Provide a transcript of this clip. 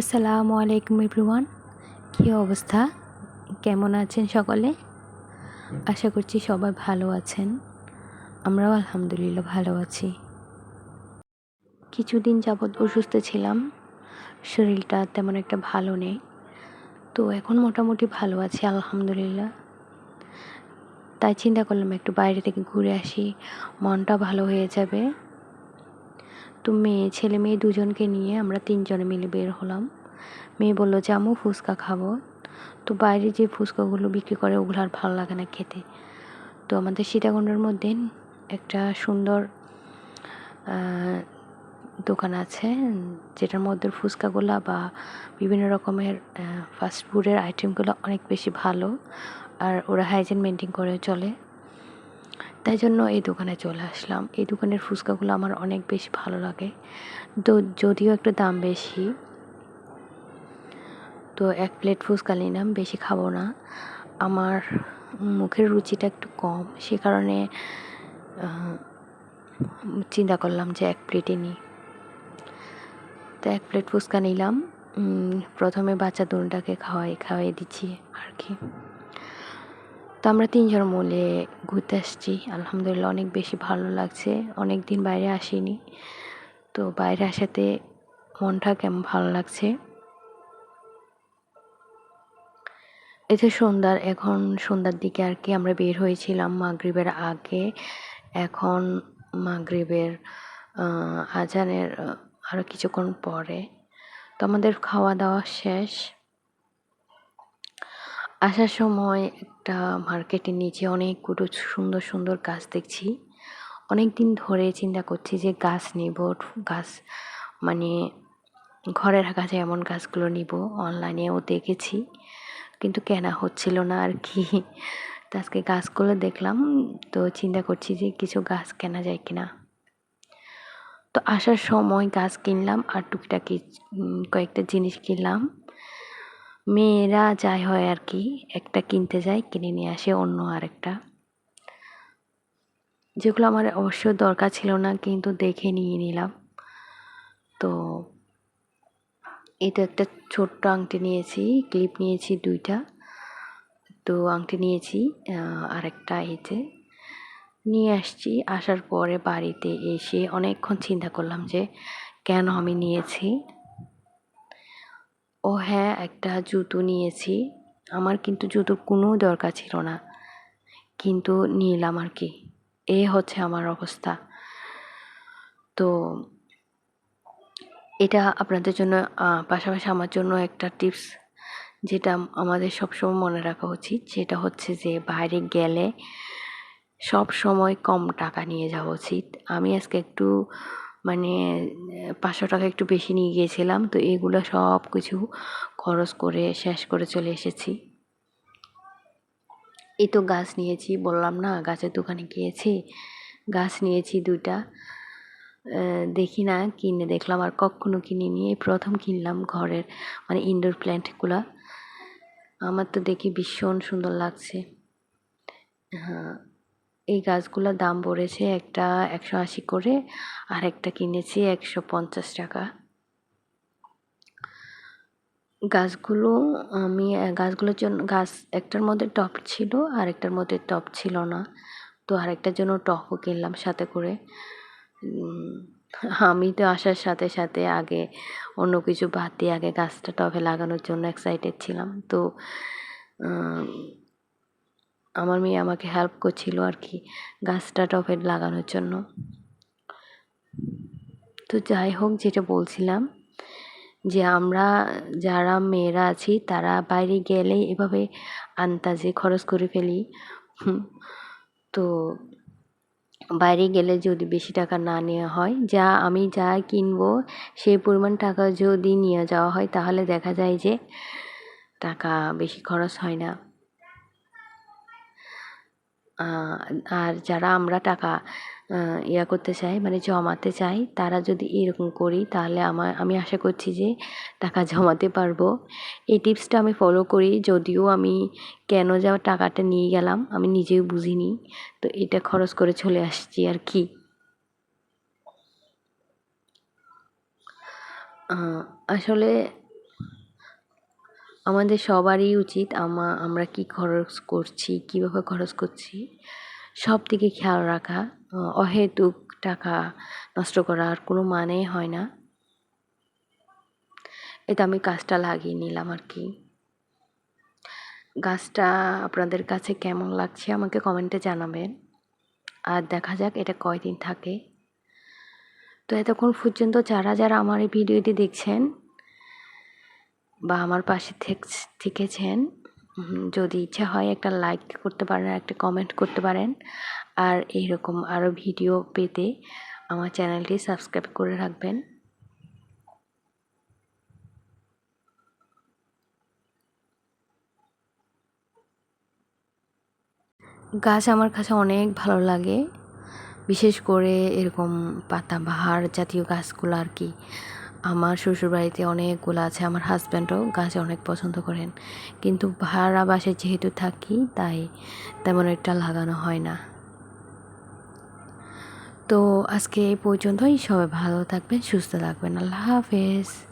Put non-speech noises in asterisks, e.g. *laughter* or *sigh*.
আসসালামু আলাইকুম এভরিওয়ান। কী অবস্থা? কেমন আছেন সকলে? আশা করছি সবাই ভালো আছেন। আমরাও আলহামদুলিল্লাহ ভালো আছি। কিছুদিন যাবৎ অসুস্থ ছিলাম। শরীরটা তেমন একটা ভালো নেই। তো এখন মোটামুটি ভালো আছি, আলহামদুলিল্লাহ। তাই চিন্তা করলাম একটু বাইরে থেকে ঘুরে আসি। মনটা ভালো হয়ে যাবে। তো মেয়ে, ছেলে মেয়ে দুজনকে নিয়ে আমরা তিনজনে মিলে বের হলাম। মেয়ে বলল যে আমু ফুচকা খাব। তো বাইরে যে ফুচকাগুলো বিক্রি করে, ওগুলো আর ভালো লাগে না খেতে। তো আমাদের সীতাকুণ্ডের মধ্যে একটা সুন্দর দোকান আছে, যেটার মধ্যে ফুচকাগুলো বা বিভিন্ন রকমের ফাস্টফুডের আইটেমগুলো অনেক বেশি ভালো। আর ওরা হাইজিন মেনটেন করে চলে। তাই জন্য এই দোকানে চলে আসলাম। এই দোকানের ফুচকাগুলো আমার অনেক বেশি ভালো লাগে। তো যদিও একটু দাম বেশি, তো এক প্লেট ফুচকা নিলাম, বেশি খাব না। আমার মুখের রুচিটা একটু কম, সে কারণে চিন্তা করলাম যে এক প্লেটই নিই। তো এক প্লেট ফুচকা নিলাম। প্রথমে বাচ্চা দুটাকে খাওয়াই খাওয়াই দিচ্ছি আর কি। তো আমরা তিনজন মূলে ঘুরতে আসছি। আলহামদুলিল্লাহ অনেক বেশি ভালো লাগছে। অনেক দিন বাইরে আসিনি। তো বাইরে আসাতে মনটা কেমন ভালো লাগছে? এতে সন্ধ্যার, এখন সন্ধ্যার দিকে আর কি আমরা বের হয়েছিলাম মাগরিবের আগে। এখন মাগরিবের আজানের আরও কিছুক্ষণ পরে। তো আমাদের খাওয়া দাওয়া শেষ। আসার সময় একটা মার্কেটের নিচে অনেকগুলো সুন্দর সুন্দর গাছ দেখছি। অনেক দিন ধরে চিন্তা করছি যে গাছ নিব, গাছ মানে ঘরে রাখা যায় এমন গাছগুলো নিব, অনলাইনেও দেখেছি, কিন্তু কেনা হচ্ছিল না আর কি। তো আজকে গাছগুলো দেখলাম, তো চিন্তা করছি যে কিছু গাছ কেনা যায় কিনা। তো আসার সময় গাছ কিনলাম আর টুকিটাকি কয়েকটা জিনিস কিনলাম। মেয়েরা যাই হয় আর কি, একটা কিনতে যায়, কিনে নিয়ে আসে অন্য আরেকটা। যেগুলো আমার অবশ্য দরকার ছিল না, কিন্তু দেখে নিয়ে নিলাম। তো এই তো একটা ছোট্ট আংটি নিয়েছি, ক্লিপ নিয়েছি দুইটা। তো আংটি নিয়েছি আরেকটা এতে নিয়ে আসছি, আসার পরে বাড়িতে এসে অনেকক্ষণ চিন্তা করলাম যে কেন আমি নিয়েছি। ও হ্যাঁ একটা জুতো নিয়েছি। আমার কিন্তু জুতোর কোনো দরকার ছিল না। কিন্তু নিলাম আর কি। এ হচ্ছে আমার অবস্থা। তো এটা আপনাদের জন্য পাশাপাশি আমার জন্য একটা টিপস যেটা আমাদের সবসময় মনে রাখা উচিত। সেটা হচ্ছে যে, বাইরে গেলে সব সময় কম টাকা নিয়ে যাওয়া উচিত। আমি আজকে একটু মানে পাঁচশো টাকা একটু বেশি নিয়ে গিয়েছিলাম। তো এগুলো সব কিছু খরচ করে শেষ করে চলে এসেছি। এই তো গাছ নিয়েছি, বললাম না, গাছের দোকানে গিয়েছি। গাছ নিয়েছি দুইটা। দেখি না, কিনে দেখলাম আর কখনো কিনে নিয়ে প্রথম কিনলাম ঘরের মানে ইনডোর প্ল্যান্টগুলো আমার তো দেখি ভীষণ সুন্দর লাগছে। হ্যাঁ এই গাছগুলোর দাম পড়েছে একটা একশো আশি করে আর একটা কিনেছি একশো পঞ্চাশ টাকা। গাছগুলো আমি, গাছগুলোর জন্য, গাছ একটার মধ্যে টপ ছিল আর একটার মধ্যে টপ ছিল না। তো আরেকটার জন্য টপও কিনলাম সাথে করে। আমি তো আসার সাথে সাথে আগে অন্য কিছু বাদ দিয়ে আগে গাছটা টবে লাগানোর জন্য এক্সাইটেড ছিলাম। তো আমার মেয়ে আমাকে হেল্প করছিল আর কি গাছটা টবে লাগানোর জন্য। তো যাই হোক যেটা বলছিলাম যে আমরা যারা মেয়েরা আছি তারা বাইরে গেলেই এভাবে আন্তাজে খরচ করে ফেলি। তো বাইরে গেলে যদি বেশি টাকা না নেওয়া হয়, যা আমি যা কিনবো সেই পরিমাণ টাকা যদি নিয়ে যাওয়া হয় তাহলে দেখা যায় যে টাকা বেশি খরচ হয় না। আর যারা আমরা টাকা ইয়া করতে চাই মানে জমাতে চাই, তারা যদি এরকম করি, তাহলে আমার, আমি আশা করছি যে টাকা *laughs* জমাতে পারব। এই টিপসটা আমি ফলো করি, যদিও আমি কেন যা টাকাটা নিয়ে গেলাম, আমি নিজেও বুঝিনি। তো এটা খরচ করে চলে আসছি আর কি। আসলে আমাদের সবারই উচিত আমা, আমরা কি খরচ করছি, কীভাবে খরচ করছি, সব দিকে খেয়াল রাখা। অহেতুক টাকা নষ্ট করার কোনো মানেই হয় না। এটা আমি গাছটা লাগিয়ে নিলাম আর কি। গাছটা আপনাদের কাছে কেমন লাগছে আমাকে কমেন্টে জানাবেন। আর দেখা যাক এটা কয়দিন থাকে। তো এতক্ষণ পর্যন্ত যারা যারা আমার এই ভিডিওটি দেখছেন বা আমার পাশে থেক- থেকেছেন যদি ইচ্ছা হয় একটা লাইক করতে পারেন, একটা কমেন্ট করতে পারেন। আর এইরকম আরও ভিডিও পেতে আমার চ্যানেলটি সাবস্ক্রাইব করে রাখবেন। গাছ আমার কাছে অনেক ভালো লাগে। বিশেষ করে এরকম পাতাবাহার জাতীয় গাছগুলো আর কি। আমার শ্বশুরবাড়িতে অনেকগুলো আছে, আমার হাজব্যান্ডও গাছ অনেক পছন্দ করেন। কিন্তু ভাড়া বাসে যেহেতু থাকি, তাই তেমন একটা লাগানো হয় না। তো আজকে এই পর্যন্তই। সবাই ভালো থাকবেন, সুস্থ থাকবেন। আল্লাহ হাফেজ।